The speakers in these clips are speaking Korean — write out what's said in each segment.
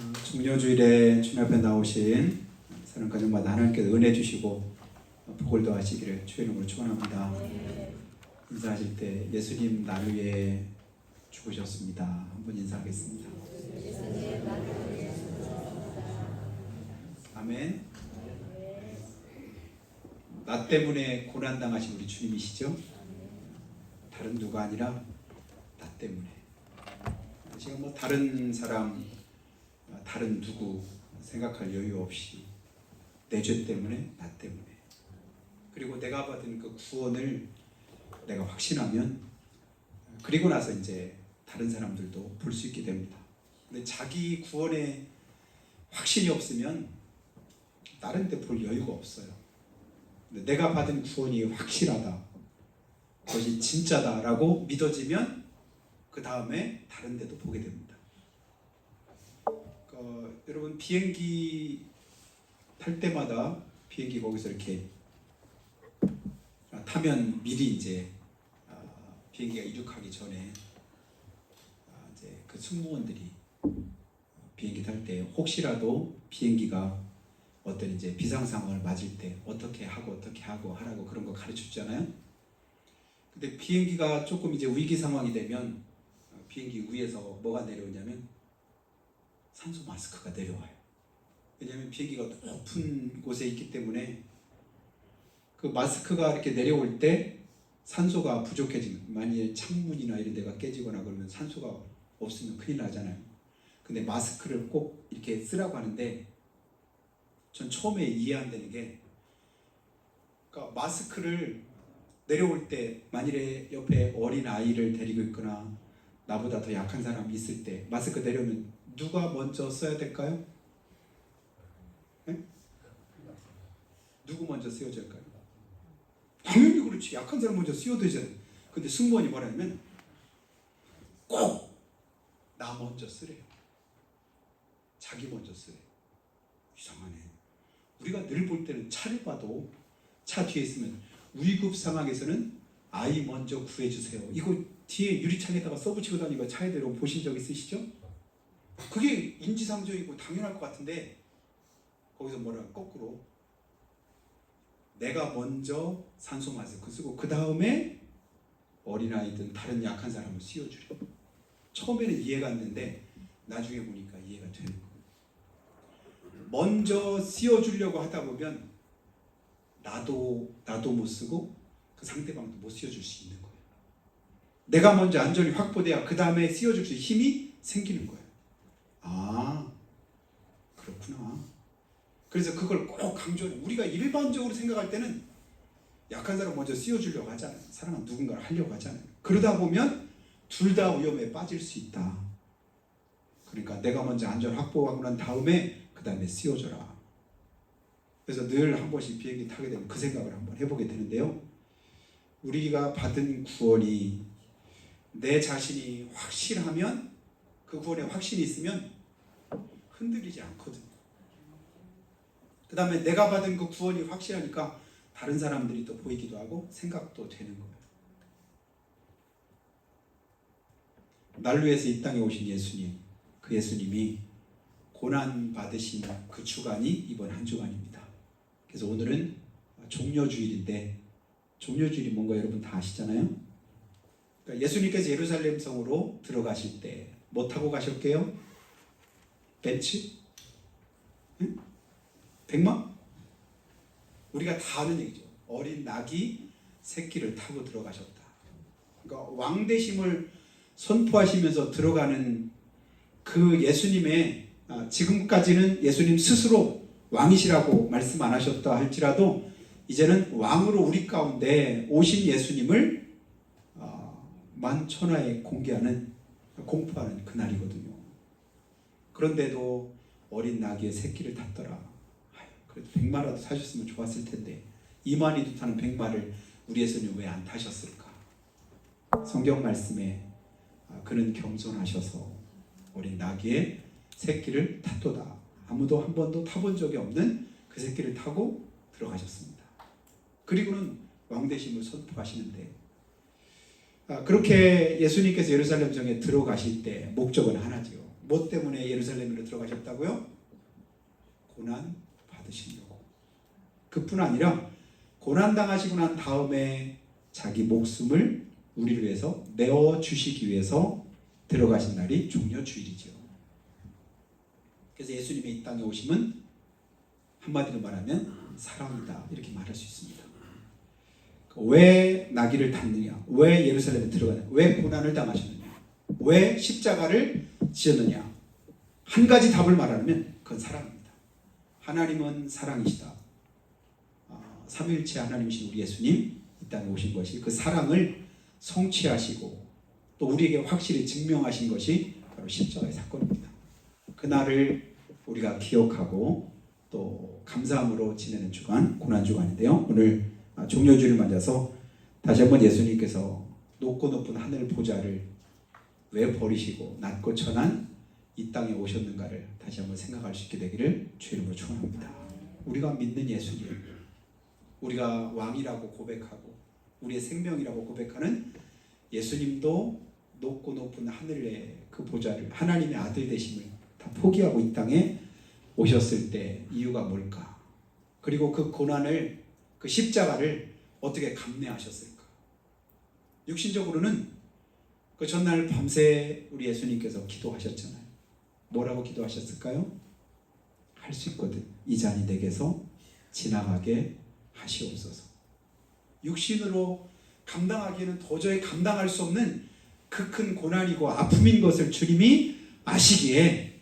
어, 중요 주일에 주님 앞에 나오신 사랑 가정마다 하나님께서 은혜 주시고 복을 더하시기를 주의 이름으로 축원합니다. 인사하실 때 예수님 날 위해 죽으셨습니다. 한번 인사하겠습니다. 아멘. 나 때문에 고난 당하신 우리 주님이시죠? 다른 누가 아니라 나 때문에. 지금 뭐 다른 사람, 다른 누구 생각할 여유 없이 내 죄 때문에 나 때문에 그리고 내가 받은 그 구원을 내가 확신하면 그리고 나서 이제 다른 사람들도 볼 수 있게 됩니다. 근데 자기 구원에 확신이 없으면 다른 데 볼 여유가 없어요. 근데 내가 받은 구원이 확실하다. 그것이 진짜다라고 믿어지면 그 다음에 다른 데도 보게 됩니다. 어, 여러분 비행기 탈 때마다 비행기 거기서 이렇게 타면 미리 이제 아, 비행기가 이륙하기 전에 아, 이제 그 승무원들이 비행기 탈 때 혹시라도 비행기가 어떤 이제 비상 상황을 맞을 때 어떻게 하고 어떻게 하고 하라고 그런 거 가르쳐 주잖아요. 근데 비행기가 조금 이제 위기 상황이 되면 어, 비행기 위에서 뭐가 내려오냐면 산소 마스크가 내려와요. 왜냐하면 비행기가 높은 곳에 있기 때문에 그 마스크가 이렇게 내려올 때 산소가 부족해지면 만약에 창문이나 이런 데가 깨지거나 그러면 산소가 없으면 큰일 나잖아요. 근데 마스크를 꼭 이렇게 쓰라고 하는데 전 처음에 이해 안 되는 게 그러니까 마스크를 내려올 때 만일에 옆에 어린 아이를 데리고 있거나 나보다 더 약한 사람이 있을 때 마스크 내려오면 누가 먼저 써야 될까요? 네? 누구 먼저 쓰여져야 할까요? 당연히 그렇지. 약한 사람 먼저 쓰여야되잖아요. 근데 승무원이 뭐라냐면 꼭 나 먼저 쓰래요. 자기 먼저 쓰래요. 이상하네. 우리가 늘 볼 때는 차를 봐도 차 뒤에 있으면 위급 상황에서는 아이 먼저 구해주세요. 이거 뒤에 유리창에다가 써붙이고 다니고 차에 대로 보신 적 있으시죠? 그게 인지상정이고 당연할 것 같은데 거기서 뭐라 거꾸로. 내가 먼저 산소 마스크 쓰고 그 다음에 어린아이든 다른 약한 사람을 씌워주려 처음에는 이해가 안 되는데 나중에 보니까 이해가 되는 거예요. 먼저 씌워주려고 하다 보면 나도 나도 못 쓰고 그 상대방도 못 씌워줄 수 있는 거예요. 내가 먼저 안전이 확보돼야 그 다음에 씌워줄 수 있는 힘이 생기는 거예요 아 그렇구나 그래서 그걸 꼭 강조해. 우리가 일반적으로 생각할 때는 약한 사람 먼저 씌워주려고 하잖아요. 사람은 누군가를 하려고 하잖아요. 그러다 보면 둘 다 위험에 빠질 수 있다. 그러니까 내가 먼저 안전 확보하고 난 다음에 그 다음에 씌워줘라. 그래서 늘 한 번씩 비행기 타게 되면 그 생각을 한번 해보게 되는데요. 우리가 받은 구원이 내 자신이 확실하면 그 구원에 확신이 있으면 흔들리지 않거든요. 그 다음에 내가 받은 그 구원이 확실하니까 다른 사람들이 또 보이기도 하고 생각도 되는 거예요. 날 위해서 이 땅에 오신 예수님, 그 예수님이 고난 받으신 그 주간이 이번 한 주간입니다. 그래서 오늘은 종려 주일인데 종려 주일이 뭔가 여러분 다 아시잖아요. 그러니까 예수님께서 예루살렘 성으로 들어가실 때 뭐 타고 가셨게요? 벤츠? 응? 백마? 우리가 다 아는 얘기죠. 어린 낙이 새끼를 타고 들어가셨다. 그러니까 왕대심을 선포하시면서 들어가는 그 예수님의 아, 지금까지는 예수님 스스로 왕이시라고 말씀 안 하셨다 할지라도 이제는 왕으로 우리 가운데 오신 예수님을 아, 만천하에 공개하는 공포하는 그날이거든요. 그런데도 어린 나귀의 새끼를 탔더라. 그래도 백마라도 사셨으면 좋았을 텐데 이만희도 타는 백마를 우리 예수님 왜 안 타셨을까? 성경 말씀에 아, 그는 겸손하셔서 어린 나귀의 새끼를 탔도다. 아무도 한 번도 타본 적이 없는 그 새끼를 타고 들어가셨습니다. 그리고는 왕대심을 선포하시는데 아, 그렇게 예수님께서 예루살렘 성에 들어가실 때 목적은 하나지요. 뭐 때문에 예루살렘으로 들어가셨다고요? 고난 받으시려고. 그뿐 아니라 고난 당하시고 난 다음에 자기 목숨을 우리를 위해서 내어 주시기 위해서 들어가신 날이 종려 주일이죠. 그래서 예수님의 이 땅에 오심은 한마디로 말하면 사랑이다 이렇게 말할 수 있습니다. 왜 나귀를 탔느냐? 왜 예루살렘에 들어가냐? 왜 고난을 당하셨느냐? 왜 십자가를 지었느냐? 한 가지 답을 말하면 그건 사랑입니다. 하나님은 사랑이시다. 어, 삼위일체 하나님이신 우리 예수님 이 땅에 오신 것이 그 사랑을 성취하시고 또 우리에게 확실히 증명하신 것이 바로 십자가의 사건입니다. 그날을 우리가 기억하고 또 감사함으로 지내는 주간 고난 주간인데요. 오늘 아, 종료주를 맞아서 다시 한번 예수님께서 높고 높은 하늘 보좌를 왜 버리시고 낮고 천한 이 땅에 오셨는가를 다시 한번 생각할 수 있게 되기를 주 이름으로 축원합니다. 우리가 믿는 예수님, 우리가 왕이라고 고백하고 우리의 생명이라고 고백하는 예수님도 높고 높은 하늘의 그 보좌를 하나님의 아들 되심을 다 포기하고 이 땅에 오셨을 때 이유가 뭘까? 그리고 그 고난을 그 십자가를 어떻게 감내하셨을까? 육신적으로는 그 전날 밤새 우리 예수님께서 기도하셨잖아요. 뭐라고 기도하셨을까요? 할 수 있거든. 이 잔이 내게서 지나가게 하시옵소서. 육신으로 감당하기에는 도저히 감당할 수 없는 그 큰 고난이고 아픔인 것을 주님이 아시기에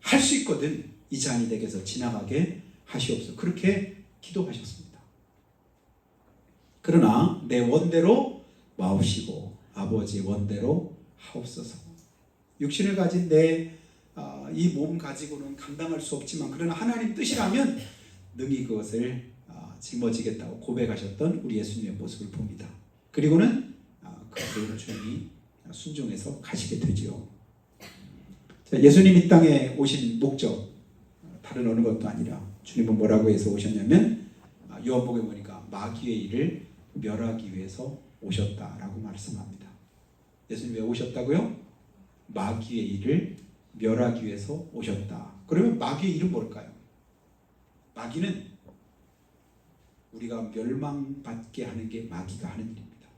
할 수 있거든. 이 잔이 내게서 지나가게 하시옵소서. 그렇게 기도하셨습니다. 그러나 내 원대로 마옵시고 아버지 원대로 하옵소서. 육신을 가진 내 이 몸 가지고는 감당할 수 없지만 그러나 하나님 뜻이라면 능히 그것을 아, 짊어지겠다고 고백하셨던 우리 예수님의 모습을 봅니다. 그리고는 아, 그대로 주님이 순종해서 가시게 되지요. 자, 예수님 이 땅에 오신 목적 다른 어느 것도 아니라 주님은 뭐라고 해서 오셨냐면 아, 요한복음에 보니까 마귀의 일을 멸하기 위해서 오셨다라고 말씀합니다. 예수님 왜 오셨다고요? 마귀의 일을 멸하기 위해서 오셨다. 그러면 마귀의 일은 뭘까요? 마귀는 우리가 멸망받게 하는 게 마귀가 하는 일입니다.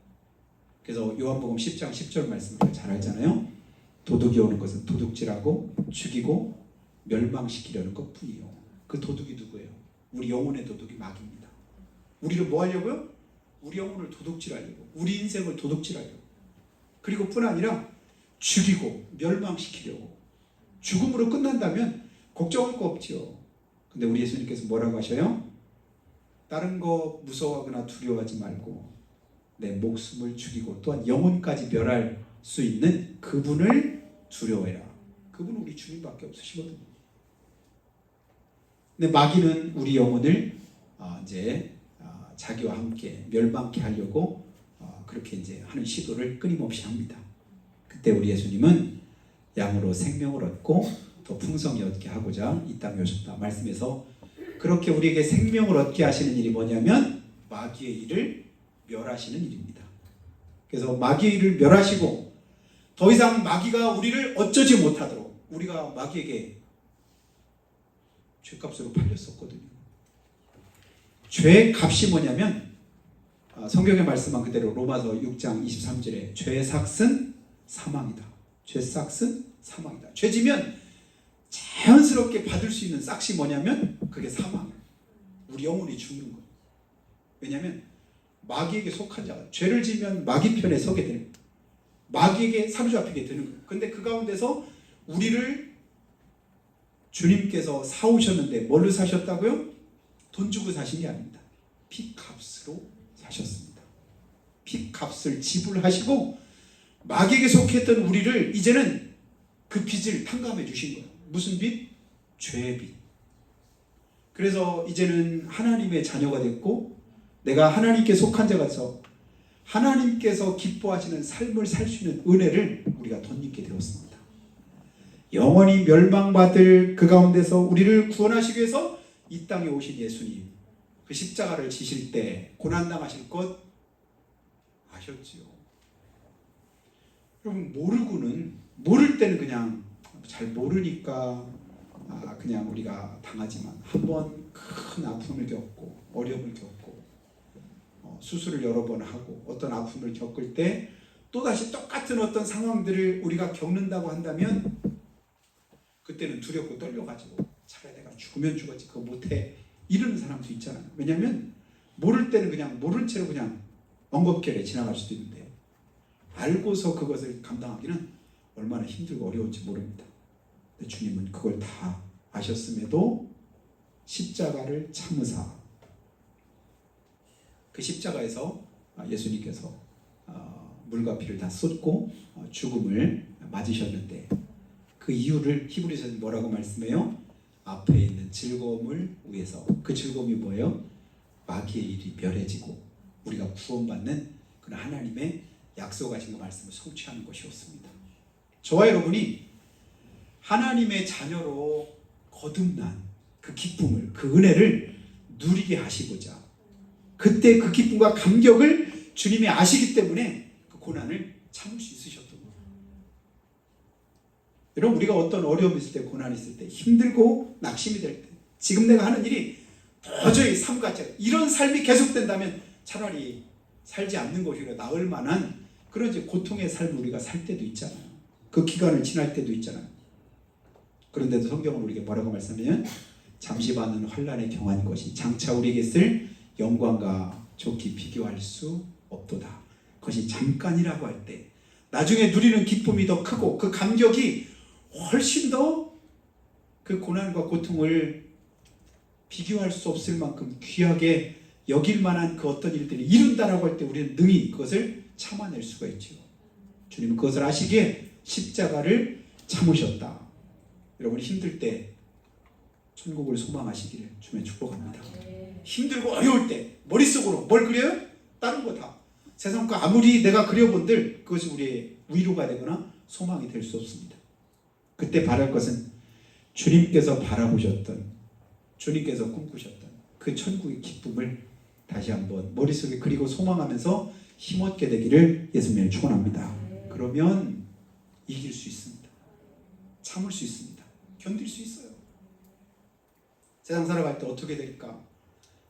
그래서 요한복음 10장 10절 말씀 우리가 잘 알잖아요. 도둑이 오는 것은 도둑질하고 죽이고 멸망시키려는 것뿐이요. 그 도둑이 누구예요? 우리 영혼의 도둑이 마귀입니다. 우리를 뭐 하려고요? 우리 영혼을 도둑질하려고, 우리 인생을 도둑질하려고. 그리고 뿐 아니라 죽이고 멸망시키려고. 죽음으로 끝난다면 걱정할 거 없지요. 근데 우리 예수님께서 뭐라고 하셔요? 다른 거 무서워하거나 두려워하지 말고 내 목숨을 죽이고 또한 영혼까지 멸할 수 있는 그분을 두려워해라. 그분은 우리 주님밖에 없으시거든요. 근데 마귀는 우리 영혼을 아, 이제 아, 자기와 함께 멸망케 하려고 아, 그렇게 이제 하는 시도를 끊임없이 합니다. 그때 우리 예수님은 양으로 생명을 얻고 더 풍성히 얻게 하고자 이 땅에 오셨다 말씀에서 그렇게 우리에게 생명을 얻게 하시는 일이 뭐냐면 마귀의 일을 멸하시는 일입니다. 그래서 마귀의 일을 멸하시고 더 이상 마귀가 우리를 어쩌지 못하도록 우리가 마귀에게 죄값으로 팔렸었거든요. 죄의 값이 뭐냐면 아, 성경에 말씀한 그대로 로마서 6장 23절에 죄의 삭은 사망이다. 죄 삭은 사망이다. 죄지면 자연스럽게 받을 수 있는 싹이 뭐냐면 그게 사망이에요. 우리 영혼이 죽는 거예요. 왜냐하면 마귀에게 속한 자가 죄를 지면 마귀 편에 서게 되는 거예요. 마귀에게 사로잡히게 되는 거예요. 근데 그 가운데서 우리를 주님께서 사오셨는데 뭘로 사셨다고요? 돈 주고 사신 게 아닙니다. 피값으로 사셨습니다. 피값을 지불하시고 마귀에게 속했던 우리를 이제는 그 빚을 탕감해 주신 거예요. 무슨 빚? 죄의 빚. 그래서 이제는 하나님의 자녀가 됐고 내가 하나님께 속한 자가 돼서 하나님께서 기뻐하시는 삶을 살 수 있는 은혜를 우리가 덧입게 되었습니다. 영원히 멸망받을 그 가운데서 우리를 구원하시기 위해서 이 땅에 오신 예수님 그 십자가를 지실 때 고난당하실 것 아셨지요? 여러분 모르고는 모를 때는 그냥 잘 모르니까 아, 그냥 우리가 당하지만 한 번 큰 아픔을 겪고 어려움을 겪고 어, 수술을 여러 번 하고 어떤 아픔을 겪을 때 또다시 똑같은 어떤 상황들을 우리가 겪는다고 한다면 그때는 두렵고 떨려가지고 차라리 내가 죽으면 죽었지 그거 못해. 이러는 사람도 있잖아요 왜냐하면 모를 때는 그냥 모른 채로 그냥 엉겁결에 지나갈 수도 있는데 알고서 그것을 감당하기는 얼마나 힘들고 어려운지 모릅니다. 근데 주님은 그걸 다 아셨음에도 십자가를 참으사. 그 십자가에서 예수님께서 어, 물과 피를 다 쏟고 어, 죽음을 맞으셨는데 그 이유를 히브리서는 뭐라고 말씀해요? 앞에 있는 즐거움을 위해서 그 즐거움이 뭐예요? 마귀의 일이 멸해지고 우리가 구원받는 그런 하나님의 약속하신 그 말씀을 성취하는 것이었습니다. 저와 여러분이 하나님의 자녀로 거듭난 그 기쁨을 그 은혜를 누리게 하시고자 그때 그 기쁨과 감격을 주님이 아시기 때문에 그 고난을 참을 수 거예요. 여러분 우리가 어떤 어려움이 있을 때 고난이 있을 때 힘들고 낙심이 될 때 지금 내가 하는 일이 도저히 않아 이런 삶이 계속된다면 차라리 살지 않는 것이 오히려 나을 만한 그런 이제 고통의 삶을 우리가 살 때도 있잖아요. 그 기간을 지날 때도 있잖아요. 그런데도 성경은 우리에게 뭐라고 말씀하면 잠시 받는 환란에 경한 것이 장차 우리에게 쓸 영광과 좋게 비교할 수 없도다. 그것이 잠깐이라고 할 때 나중에 누리는 기쁨이 더 크고 그 감격이 훨씬 더 그 고난과 고통을 비교할 수 없을 만큼 귀하게 여길 만한 그 어떤 일들을 이룬다라고 할 때 우리는 능히 그것을 참아낼 수가 있죠. 주님은 그것을 아시기에 십자가를 참으셨다. 여러분 힘들 때 천국을 소망하시기를 주님 축복합니다. 힘들고 어려울 때 머릿속으로 뭘 그려요? 다른 거 다. 세상 거 아무리 내가 그려본들 그것이 우리의 위로가 되거나 소망이 될 수 없습니다. 그때 바랄 것은 주님께서 바라보셨던 주님께서 꿈꾸셨던 그 천국의 기쁨을 다시 한번 머릿속에 그리고 소망하면서 힘없게 되기를 예수님을 축원합니다. 그러면 이길 수 있습니다. 참을 수 있습니다. 견딜 수 있어요. 세상 살아갈 때 어떻게 될까?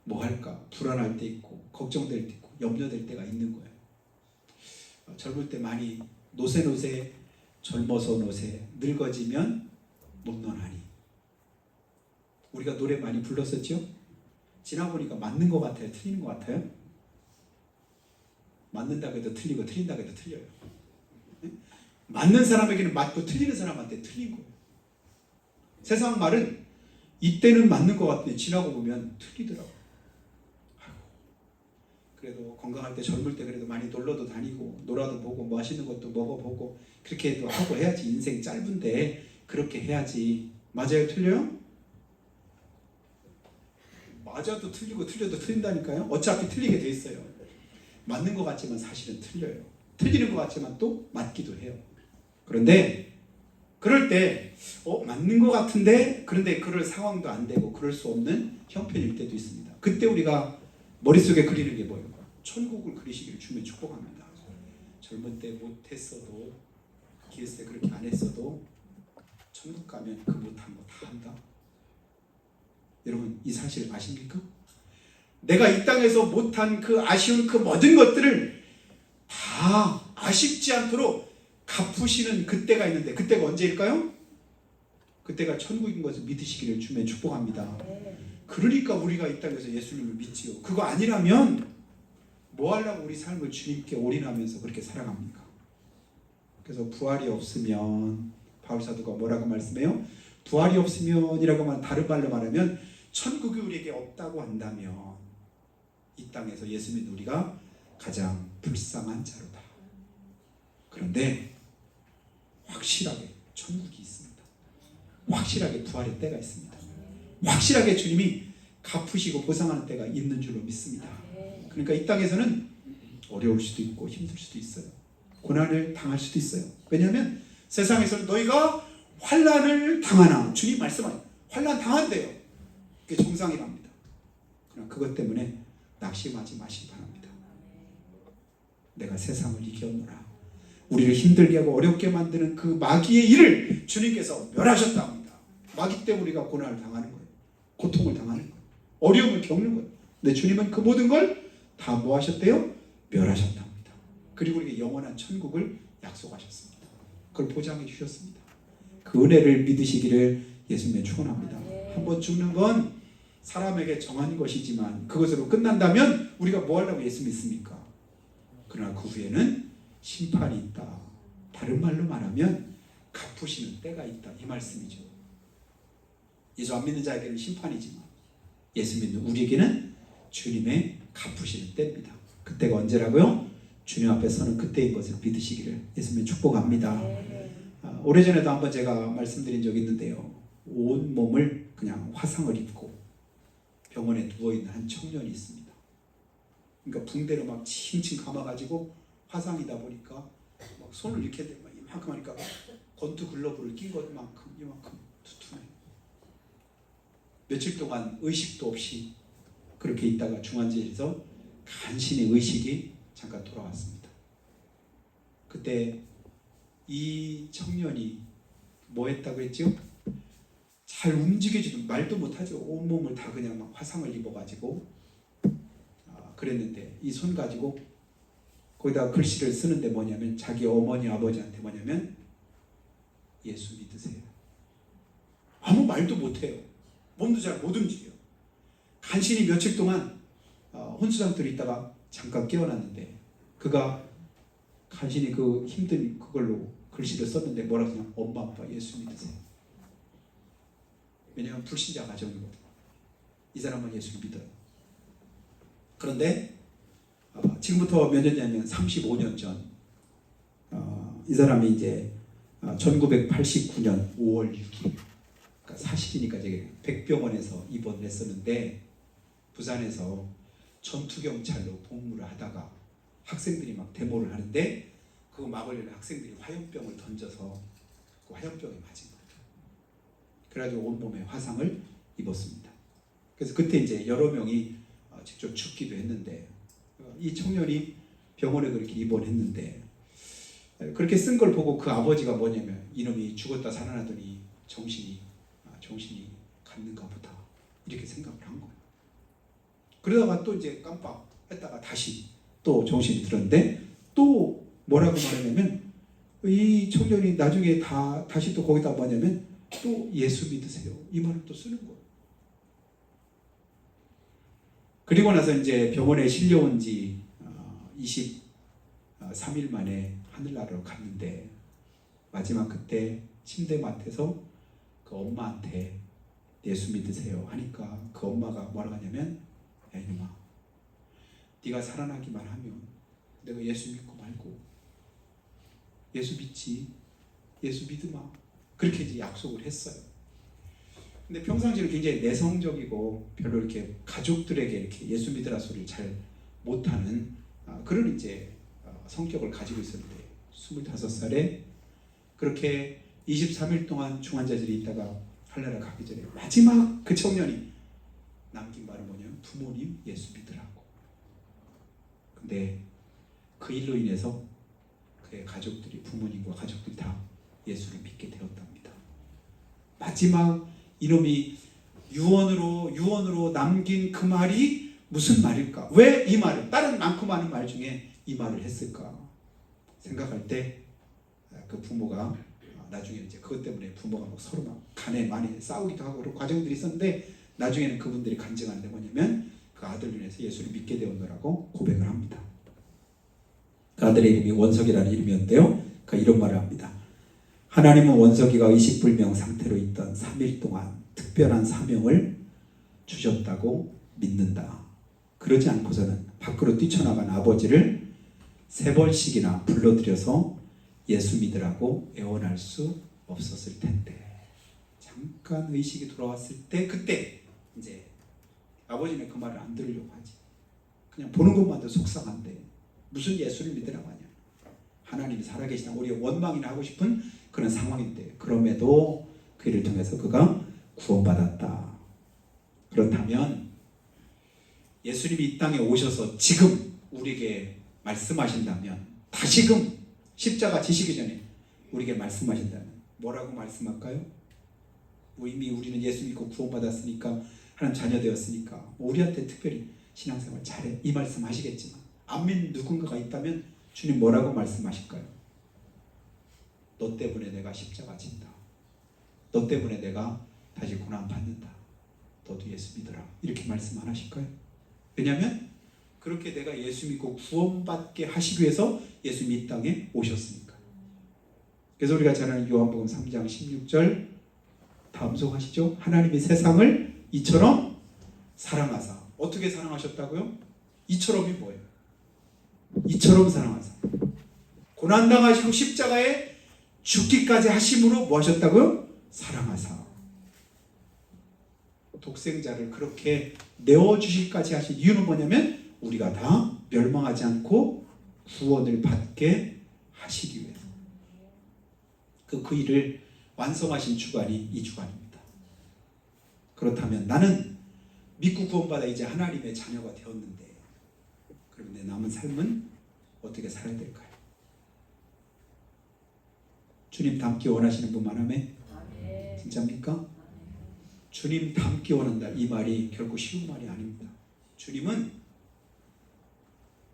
뭐 할까? 불안할 때 있고 걱정될 때 있고 염려될 때가 있는 거예요. 어, 젊을 때 많이 노세노세 젊어서 노세 늙어지면 못 논하니 우리가 노래 많이 불렀었죠? 지나보니까 맞는 것 같아요? 틀리는 것 같아요? 맞는다고 해도 틀리고 틀린다고 해도 틀려요. 네? 맞는 사람에게는 맞고 틀리는 사람한테 틀린 거예요. 세상 말은 이때는 맞는 것 같은데 지나고 보면 틀리더라고요. 그래도 건강할 때 젊을 때 그래도 많이 놀러도 다니고 놀아도 보고 뭐 맛있는 것도 먹어보고 그렇게도 하고 해야지. 인생 짧은데 그렇게 해야지. 맞아요? 틀려요? 맞아도 틀리고 틀려도 틀린다니까요. 어차피 틀리게 돼 있어요. 맞는 것 같지만 사실은 틀려요. 틀리는 것 같지만 또 맞기도 해요. 그런데 그럴 때 어, 맞는 것 같은데 그런데 그럴 상황도 안 되고 그럴 수 없는 형편일 때도 있습니다. 그때 우리가 머릿속에 그리는 게 뭐예요? 천국을 그리시기를 주면 축복합니다. 젊은 때 못했어도 때 그렇게 안 했어도 천국 가면 그 못한 거 다 한다. 여러분 이 사실 아십니까? 내가 이 땅에서 못한 그 아쉬운 그 모든 것들을 다 아쉽지 않도록 갚으시는 그때가 있는데 그때가 언제일까요? 그때가 천국인 것을 믿으시기를 주면 축복합니다. 그러니까 우리가 이 땅에서 예수님을 믿지요. 그거 아니라면 뭐 하려고 우리 삶을 주님께 올인하면서 그렇게 살아갑니까? 그래서 부활이 없으면 바울 사도가 뭐라고 말씀해요? 부활이 없으면이라고 만 다른 말로 말하면 천국이 우리에게 없다고 한다면 이 땅에서 예수 믿는 우리가 가장 불쌍한 자로다. 그런데 확실하게 천국이 있습니다. 확실하게 부활의 때가 있습니다. 확실하게 주님이 갚으시고 보상하는 때가 있는 줄로 믿습니다. 그러니까 이 땅에서는 어려울 수도 있고 힘들 수도 있어요. 고난을 당할 수도 있어요. 왜냐하면 세상에서는 너희가 환란을 당하나 주님 말씀하요 환란 당한대요. 그게 정상이랍니다. 그러나 그것 때문에 낙심하지 마시기 바랍니다. 내가 세상을 이겼노라. 우리를 힘들게 하고 어렵게 만드는 그 마귀의 일을 주님께서 멸하셨다 합니다. 마귀 때문에 우리가 고난을 당하는 거예요. 고통을 당하는 거예요. 어려움을 겪는 거예요. 근데 주님은 그 모든 걸 다 뭐 하셨대요? 멸하셨다. 그리고 우리에게 영원한 천국을 약속하셨습니다. 그걸 보장해 주셨습니다. 그 은혜를 믿으시기를 예수님의 축원합니다. 한 번 죽는 건 사람에게 정한 것이지만 그것으로 끝난다면 우리가 뭐 하려고 예수 믿습니까? 그러나 그 후에는 심판이 있다. 다른 말로 말하면 갚으시는 때가 있다. 이 말씀이죠. 예수 안 믿는 자에게는 심판이지만 예수 믿는 우리에게는 주님의 갚으시는 때입니다. 그때가 언제라고요? 주님 앞에 서는 그때인 것을 믿으시기를 예수님의 축복합니다. 아, 오래전에도 한번 제가 말씀드린 적이 있는데요. 온 몸을 그냥 화상을 입고 병원에 누워있는 한 청년이 있습니다. 그러니까 붕대로 막 칭칭 감아가지고 화상이다 보니까 막 손을 이렇게 대고 이만큼 하니까 권투 글러브를 낀 것만큼 이만큼 두툼해. 며칠 동안 의식도 없이 그렇게 있다가 중환자실에서 간신히 의식이 잠깐 돌아왔습니다. 그때 이 청년이 뭐 했다고 했죠? 잘 움직이지도 말도 못하죠. 온몸을 다 그냥 막 화상을 입어가지고 아, 그랬는데 이 손 가지고 거기다 글씨를 쓰는데 뭐냐면 자기 어머니 아버지한테 뭐냐면 예수 믿으세요. 아무 말도 못해요. 몸도 잘 못 움직여. 간신히 며칠 동안 어, 혼수상태로 있다가 잠깐 깨어났는데 그가 간신히 그 힘든 그걸로 글씨를 썼는데 뭐라고 그냥 엄마 아빠 예수 믿으세요. 왜냐하면 불신자 가정이거든. 이 사람은 예수 믿어요. 그런데 어, 지금부터 몇 년이냐면 35년 전, 어, 이 사람이 이제 어, 1989년 5월 6일, 그러니까 사실이니까 제가 백병원에서 입원을 했었는데 부산에서 전투경찰로 복무를 하다가 학생들이 막 데모를 하는데 그 막으려는 학생들이 화염병을 던져서 그 화염병에 맞은 거예요. 그래가지고 온몸에 화상을 입었습니다. 그래서 그때 이제 여러 명이 어, 직접 죽기도 했는데 어, 이 청년이 병원에 그렇게 입원했는데 에, 그렇게 쓴 걸 보고 그 아버지가 뭐냐면 이놈이 죽었다 살아나더니 정신이 아, 정신이 갔는가 보다 이렇게 생각을 한 거예요. 그러다가 또 이제 깜빡 했다가 다시 또 정신이 들었는데 또 뭐라고 말하냐면 이 청년이 나중에 다 다시 또 거기다 뭐냐면 또 예수 믿으세요 이 말을 또 쓰는 거예요. 그리고 나서 이제 병원에 실려온 지 23일 만에 하늘나라로 갔는데 마지막 그때 침대 맡에서 그 엄마한테 예수 믿으세요 하니까 그 엄마가 뭐라고 하냐면 야 이놈아 네가 살아나기만 하면 내가 예수 믿고 말고 예수 믿지 예수 믿으마 그렇게 이제 약속을 했어요. 근데 평상시에 굉장히 내성적이고 별로 이렇게 가족들에게 이렇게 예수 믿으라 소리를 잘 못하는 아, 그런 이제 어, 성격을 가지고 있었는데 25살에 그렇게 23일 동안 중환자실에 있다가 할례를 가기 전에 마지막 그 청년이 남긴 말은 뭐냐면 부모님 예수 믿으라고. 근데 그 일로 인해서 그의 가족들이 부모님과 가족들이 다 예수를 믿게 되었답니다. 마지막 이놈이 유언으로 유언으로 남긴 그 말이 무슨 말일까? 왜 이 말을 다른 많고 많은 말 중에 이 말을 했을까? 생각할 때 그 부모가 나중에 이제 그것 때문에 부모가 막 서로 막 간에 많이 싸우기도 하고 그런 과정들이 있었는데 나중에는 그분들이 간증하는 데 뭐냐면 그 아들로 인해서 예수를 믿게 되었노라고 고백을 합니다. 그 아들의 이름이 원석이라는 이름이었는데요. 그 이런 말을 합니다. 하나님은 원석이가 의식불명 상태로 있던 3일 동안 특별한 사명을 주셨다고 믿는다. 그러지 않고서는 밖으로 뛰쳐나간 아버지를 세 번씩이나 불러들여서 예수 믿으라고 애원할 수 없었을 텐데 잠깐 의식이 돌아왔을 때 그때 이제 아버지는 그 말을 안 들으려고 하지. 그냥 보는 것만도 속상한데 무슨 예수를 믿으라고 하냐. 하나님이 살아계시다. 우리 원망이나 하고 싶은 그런 상황인데 그럼에도 그 일을 통해서 그가 구원받았다. 그렇다면 예수님이 이 땅에 오셔서 지금 우리에게 말씀하신다면 다시금 십자가 지시기 전에 우리에게 말씀하신다면 뭐라고 말씀할까요? 뭐 이미 우리는 예수 믿고 구원받았으니까 하나님 자녀 되었으니까 뭐 우리한테 특별히 신앙생활 잘해 이 말씀 하시겠지만 안 믿는 누군가가 있다면 주님 뭐라고 말씀하실까요? 너 때문에 내가 십자가 진다. 너 때문에 내가 다시 고난 받는다. 너도 예수 믿어라. 이렇게 말씀 안 하실까요? 왜냐하면 그렇게 내가 예수 믿고 구원받게 하시기 위해서 예수 믿 땅에 오셨으니까. 그래서 우리가 잘 아는 요한복음 3장 16절 다음 소하시죠. 하나님이 세상을 이처럼 사랑하사. 어떻게 사랑하셨다고요? 이처럼이 뭐예요? 이처럼 사랑하사. 고난당하시고 십자가에 죽기까지 하심으로 뭐 하셨다고요? 사랑하사. 독생자를 그렇게 내어주시기까지 하신 이유는 뭐냐면 우리가 다 멸망하지 않고 구원을 받게 하시기 위해서. 그, 그 일을 완성하신 주간이 이 주간입니다. 그렇다면 나는 믿고 구원받아 이제 하나님의 자녀가 되었는데 그럼 내 남은 삶은 어떻게 살아야 될까요? 주님 닮기 원하시는 분만 하면 진짜입니까? 주님 닮기 원한다 이 말이 결코 쉬운 말이 아닙니다. 주님은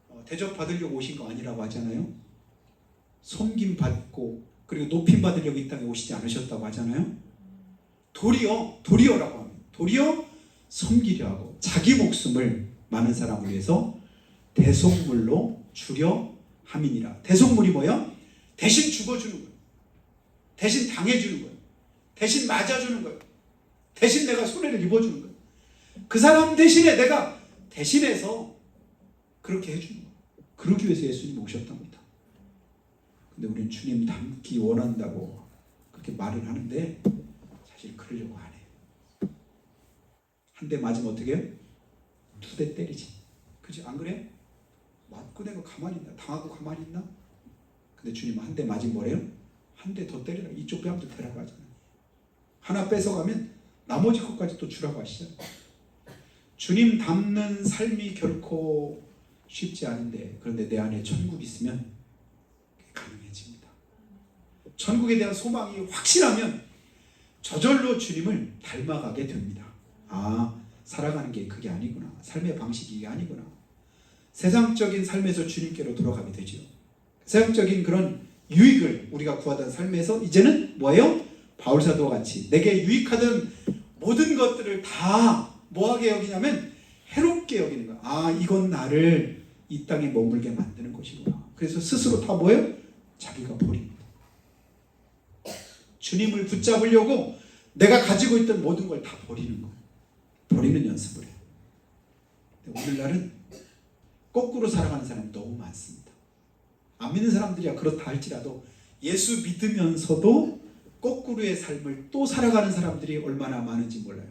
어, 대접 받으려고 오신 거 아니라고 하잖아요. 섬김 받고 그리고 높임 받으려고 이 땅에 오시지 않으셨다고 하잖아요. 도리어 도리어라고. 도리어 섬기려 하고 자기 목숨을 많은 사람을 위해서 대속물로 주려 함이니라. 대속물이 뭐야? 대신 죽어주는 거예요. 대신 당해주는 거예요. 대신 맞아주는 거예요. 대신 내가 손해를 입어주는 거예요. 그 사람 대신에 내가 대신해서 그렇게 해주는 거예요. 그러기 위해서 예수님 오셨답니다. 근데 우리는 주님 닮기 원한다고 그렇게 말을 하는데 사실 그러려고 안 해요. 한 대 맞으면 어떻게 해요? 두 대 때리지. 그지? 안 그래? 맞고 내가 가만히 있나? 당하고 가만히 있나? 근데 주님은 한 대 맞으면 뭐래요? 한 대 더 때리라. 이쪽 뺨도 대라고 하잖아요. 하나 뺏어가면 나머지 것까지 또 주라고 하시잖아요. 주님 닮는 삶이 결코 쉽지 않은데 그런데 내 안에 천국이 있으면 가능해집니다. 천국에 대한 소망이 확실하면 저절로 주님을 닮아가게 됩니다. 아, 살아가는 게 그게 아니구나. 삶의 방식이 이게 아니구나. 세상적인 삶에서 주님께로 돌아가게 되죠. 세상적인 그런 유익을 우리가 구하던 삶에서 이제는 뭐예요? 바울사도와 같이 내게 유익하던 모든 것들을 다 뭐하게 여기냐면 해롭게 여기는 거야. 아, 이건 나를 이 땅에 머물게 만드는 것이구나. 그래서 스스로 다 뭐예요? 자기가 버립니다. 주님을 붙잡으려고 내가 가지고 있던 모든 걸 다 버리는 거예요. 버리는 연습을 해요. 오늘날은 거꾸로 살아가는 사람이 너무 많습니다. 안 믿는 사람들이야 그렇다 할지라도 예수 믿으면서도 거꾸로의 삶을 또 살아가는 사람들이 얼마나 많은지 몰라요.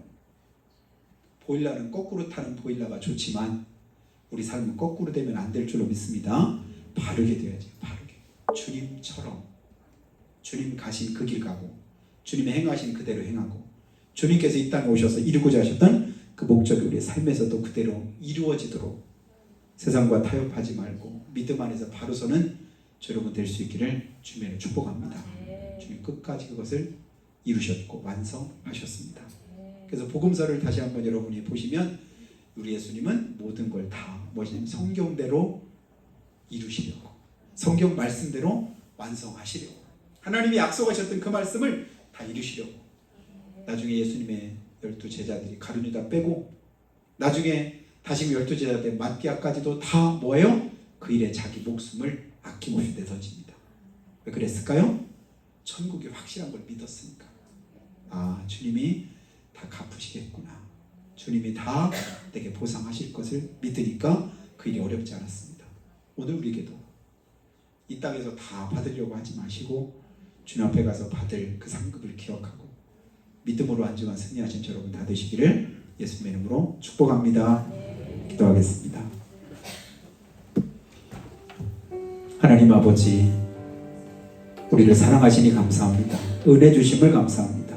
보일러는 거꾸로 타는 보일러가 좋지만 우리 삶은 거꾸로 되면 안 될 줄로 믿습니다. 바르게 돼야지. 바르게. 주님처럼 주님 가신 그 길 가고 주님의 행하신 그대로 행하고 주님께서 이 땅에 오셔서 이루고자 하셨던 그 목적이 우리의 삶에서도 그대로 이루어지도록 세상과 타협하지 말고 믿음 안에서 바로 서는 여러분 될 수 있기를 주님을 축복합니다. 주님 끝까지 그것을 이루셨고 완성하셨습니다. 그래서 복음서를 다시 한번 여러분이 보시면 우리 예수님은 모든 걸 다 뭐냐면 성경대로 이루시려고 성경 말씀대로 완성하시려고 하나님이 약속하셨던 그 말씀을 다 이루시려고 나중에 예수님의 열두 제자들이 가룟유다 빼고 나중에 다시 열두 제자들 마띠아까지도 다 뭐예요? 그 일에 자기 목숨을 아낌없이 내던집니다. 왜 그랬을까요? 천국이 확실한 걸 믿었으니까. 아 주님이 다 갚으시겠구나. 주님이 다 내게 보상하실 것을 믿으니까 그 일이 어렵지 않았습니다. 오늘 우리에게도 이 땅에서 다 받으려고 하지 마시고 주님 앞에 가서 받을 그 상급을 기억하고 믿음으로 안중한 승리하신 여러분 다 되시기를 예수님의 이름으로 축복합니다. 기도하겠습니다. 하나님 아버지 우리를 사랑하시니 감사합니다. 은혜 주심을 감사합니다.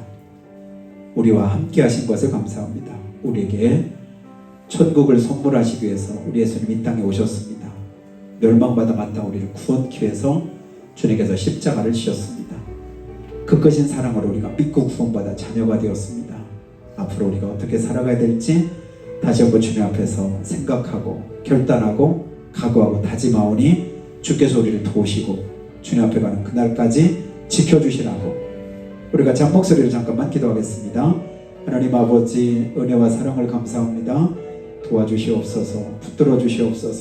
우리와 함께 하신 것을 감사합니다. 우리에게 천국을 선물하시기 위해서 우리 예수님 이 땅에 오셨습니다. 멸망받아 갔다 우리를 구원케 위해서 주님께서 십자가를 지셨습니다. 그 끝인 사랑으로 우리가 믿고 구원받아 자녀가 되었습니다. 앞으로 우리가 어떻게 살아가야 될지 다시 한번 주님 앞에서 생각하고 결단하고 각오하고 다짐하오니 주께서 우리를 도우시고 주님 앞에 가는 그날까지 지켜주시라고 우리 같이 한 목소리로 잠깐만 기도하겠습니다. 하나님 아버지 은혜와 사랑을 감사합니다. 도와주시옵소서 붙들어 주시옵소서